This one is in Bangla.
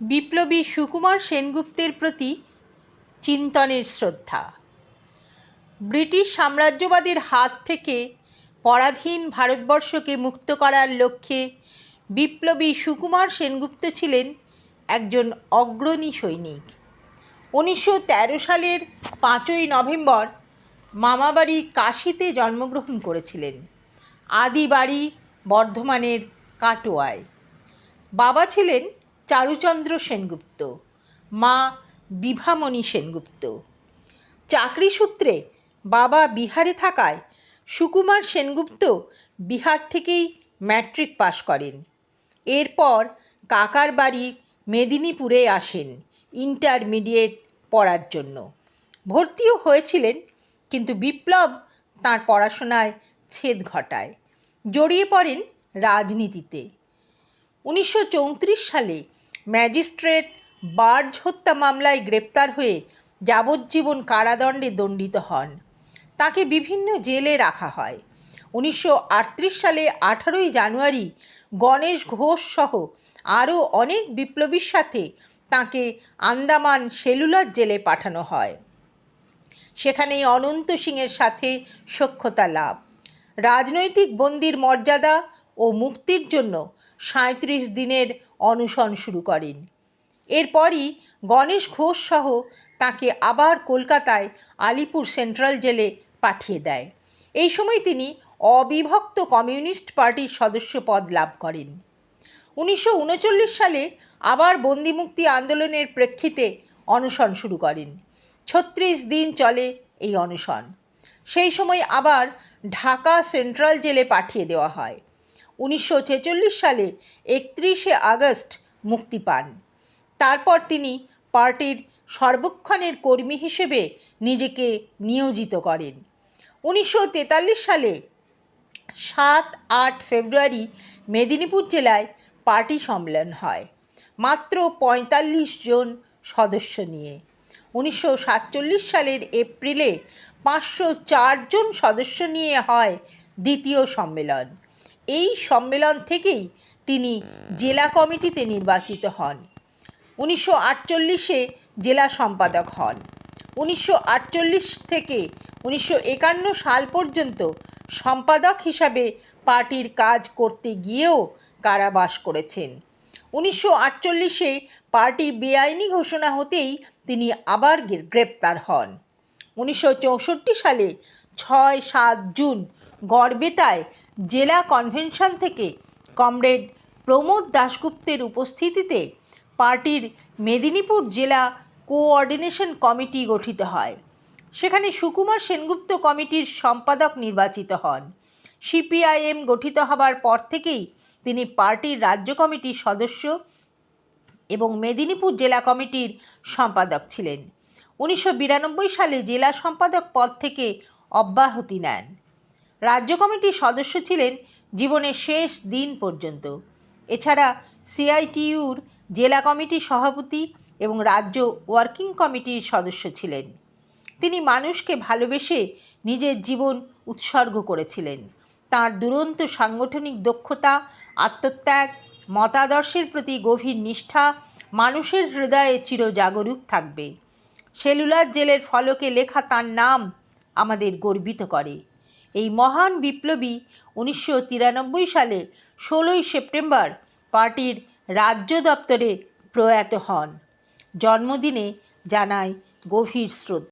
বিপ্লবী সুকুমার সেনগুপ্তের প্রতি চিন্তনের শ্রদ্ধা। ব্রিটিশ সাম্রাজ্যবাদের হাত থেকে পরাধীন ভারতবর্ষকে মুক্ত করার লক্ষ্যে বিপ্লবী সুকুমার সেনগুপ্ত ছিলেন একজন অগ্রণী সৈনিক। উনিশশো তেরো সালের পাঁচই নভেম্বর মামাবাড়ি কাশিতে জন্মগ্রহণ করেছিলেন। আদি বাড়ি বর্ধমানের কাটোয়ায়। বাবা ছিলেন চারুচন্দ্র সেনগুপ্ত, মা বিভামণি সেনগুপ্ত। চাকরি সূত্রে বাবা বিহারে থাকায় সুকুমার সেনগুপ্ত বিহার থেকেই ম্যাট্রিক পাশ করেন। এরপর কাকার বাড়ি মেদিনীপুরে আসেন ইন্টারমিডিয়েট পড়ার জন্য। ভর্তিও হয়েছিলেন, কিন্তু বিপ্লব তার পড়াশোনায় ছেদ ঘটায়। জড়িয়ে পড়েন রাজনীতিতে। উনিশশো চৌত্রিশ সালে ম্যাজিস্ট্রেট বার্জ হত্যা মামলায় গ্রেপ্তার হয়ে যাবজ্জীবন কারাদণ্ডে দণ্ডিত হন। তাকে বিভিন্ন জেলে রাখা হয়। উনিশশো আটত্রিশ সালে আঠারোই জানুয়ারি গণেশ ঘোষ সহ আরও অনেক বিপ্লবীর সাথে তাকে আন্দামান সেলুলার জেলে পাঠানো হয়। সেখানেই অনন্ত সিংয়ের সাথে সখ্যতা লাভ। রাজনৈতিক বন্দির মর্যাদা ও মুক্তির জন্য সাঁত্রিশ দিনের অনশন শুরু করেন। এরপরই গণেশ ঘোষ সহ তাকে আবার কলকাতায় আলিপুর সেন্ট্রাল জেলে পাঠিয়ে দেয়। এই সময় তিনি অবিভক্ত কমিউনিস্ট পার্টির সদস্য পদ লাভ করেন। উনিশশো উনচল্লিশ সালে আবার বন্দিমুক্তি আন্দোলনের প্রেক্ষিতে অনশন শুরু করেন। ছত্রিশ দিন চলে এই অনশন। সেই সময় আবার ঢাকা সেন্ট্রাল জেলে পাঠিয়ে দেওয়া হয়। উনিশশো ছেচল্লিশ সালে একত্রিশে আগস্ট মুক্তি পান। তারপর তিনি পার্টির সর্বক্ষণের কর্মী হিসেবে নিজেকে নিয়োজিত করেন। উনিশশো তেতাল্লিশ সালে সাত আট ফেব্রুয়ারি মেদিনীপুর জেলায় পার্টি সম্মেলন হয়, মাত্র পঁয়তাল্লিশ জন সদস্য নিয়ে। উনিশশো সাতচল্লিশ সালের এপ্রিলে পাঁচশো চারজন সদস্য নিয়ে হয় দ্বিতীয় সম্মেলন। এই সম্মেলন থেকেই তিনি জেলা কমিটিতে নির্বাচিত হন। উনিশশো আটচল্লিশে জেলা সম্পাদক হন। উনিশশো আটচল্লিশ থেকে উনিশশো একান্ন সাল পর্যন্ত সম্পাদক হিসাবে পার্টির কাজ করতে গিয়েও কারাবাস করেছেন। উনিশশো আটচল্লিশে পার্টি বেআইনি ঘোষণা হতেই তিনি আবার গ্রেপ্তার হন। উনিশশো চৌষট্টি সালে ছয় সাত জুন গড়বেতায় জেলা কনভেনশন থেকে কমরেড প্রমোদ দাশগুপ্তের উপস্থিতিতে পার্টির মেদিনীপুর জেলা কোঅর্ডিনেশন কমিটি গঠিত হয়। সেখানে সুকুমার সেনগুপ্ত কমিটির সম্পাদক নির্বাচিত হন। সিপিআইএম গঠিত হবার পর থেকেই তিনি পার্টির রাজ্য কমিটির সদস্য এবং মেদিনীপুর জেলা কমিটির সম্পাদক ছিলেন। উনিশশো বিরানব্বই সালে জেলা সম্পাদক পদ থেকে অব্যাহতি নেন। রাজ্য কমিটির সদস্য ছিলেন জীবনের শেষ দিন পর্যন্ত। এছাড়া সিআইটিউর জেলা কমিটির সভাপতি এবং রাজ্য ওয়ার্কিং কমিটির সদস্য ছিলেন। তিনি মানুষকে ভালোবেসে নিজের জীবন উৎসর্গ করেছিলেন। তার দুরন্ত সাংগঠনিক দক্ষতা, আত্মত্যাগ, মতাদর্শের প্রতি গভীর নিষ্ঠা মানুষের হৃদয়ে চিরজাগরুক থাকবে। সেলুলার জেলের ফলকে লেখা তার নাম আমাদের গর্বিত করে। এই মহান বিপ্লবী উনিশশো তিরানব্বই সালে ষোলোই সেপ্টেম্বর পার্টির রাজ্য দপ্তরে প্রয়াত হন। জন্মদিনে জানায় গভীর শ্রদ্ধা।